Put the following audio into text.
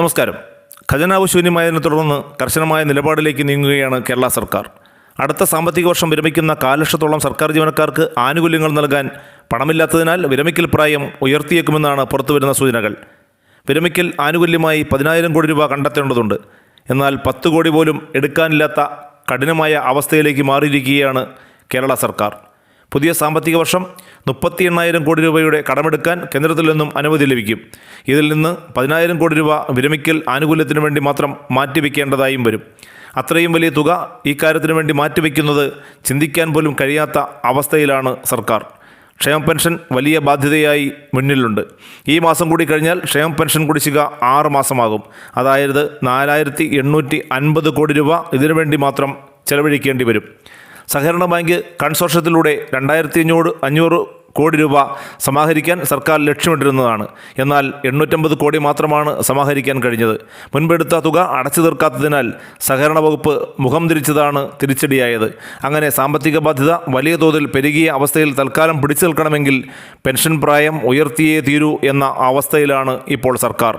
നമസ്കാരം. ഖജനാവ് ശൂന്യമായതിനെ തുടർന്ന് കർശനമായ നിലപാടിലേക്ക് നീങ്ങുകയാണ് കേരള സർക്കാർ. അടുത്ത സാമ്പത്തിക വർഷം വിരമിക്കുന്ന കാലക്ഷത്തോളം ലക്ഷത്തോളം സർക്കാർ ജീവനക്കാർക്ക് ആനുകൂല്യങ്ങൾ നൽകാൻ പണമില്ലാത്തതിനാൽ വിരമിക്കൽ പ്രായം ഉയർത്തിയേക്കുമെന്നാണ് പുറത്തുവരുന്ന സൂചനകൾ. വിരമിക്കൽ ആനുകൂല്യമായി പതിനായിരം കോടി രൂപ കണ്ടെത്തേണ്ടതുണ്ട്. എന്നാൽ പത്ത് കോടി പോലും എടുക്കാനില്ലാത്ത കഠിനമായ അവസ്ഥയിലേക്ക് മാറിയിരിക്കുകയാണ് കേരള സർക്കാർ. പുതിയ സാമ്പത്തിക വർഷം മുപ്പത്തി എണ്ണായിരം കോടി രൂപയുടെ കടമെടുക്കാൻ കേന്ദ്രത്തിൽ നിന്നും അനുമതി ലഭിക്കും. ഇതിൽ നിന്ന് പതിനായിരം കോടി രൂപ വിരമിക്കൽ ആനുകൂല്യത്തിനു വേണ്ടി മാത്രം മാറ്റിവെക്കേണ്ടതായും വരും. അത്രയും വലിയ തുക ഈ കാര്യത്തിന് വേണ്ടി മാറ്റിവെക്കുന്നത് ചിന്തിക്കാൻ പോലും കഴിയാത്ത അവസ്ഥയിലാണ് സർക്കാർ. ക്ഷേമ പെൻഷൻ വലിയ ബാധ്യതയായി മുന്നിലുണ്ട്. ഈ മാസം കൂടി കഴിഞ്ഞാൽ ക്ഷേമ പെൻഷൻ കുടിശ്ശിക ആറ് മാസമാകും. അതായത് നാലായിരത്തി എണ്ണൂറ്റി അൻപത് കോടി രൂപ ഇതിനുവേണ്ടി മാത്രം ചെലവഴിക്കേണ്ടി വരും. സഹകരണ ബാങ്ക് കൺസോർഷ്യത്തിലൂടെ രണ്ടായിരത്തി അഞ്ഞൂറ് അഞ്ഞൂറ് കോടി രൂപ സമാഹരിക്കാൻ സർക്കാർ ലക്ഷ്യമിട്ടിരുന്നതാണ്. എന്നാൽ എണ്ണൂറ്റമ്പത് കോടി മാത്രമാണ് സമാഹരിക്കാൻ കഴിഞ്ഞത്. മുൻപെടുത്ത തുക അടച്ചു തീർക്കാത്തതിനാൽ സഹകരണ വകുപ്പ് മുഖം തിരിച്ചതാണ് തിരിച്ചടിയായത്. അങ്ങനെ സാമ്പത്തിക ബാധ്യത വലിയ തോതിൽ പെരുകിയ അവസ്ഥയിൽ തൽക്കാലം പിടിച്ചു നിൽക്കണമെങ്കിൽ പെൻഷൻ പ്രായം ഉയർത്തിയേ തീരൂ എന്ന അവസ്ഥയിലാണ് ഇപ്പോൾ സർക്കാർ.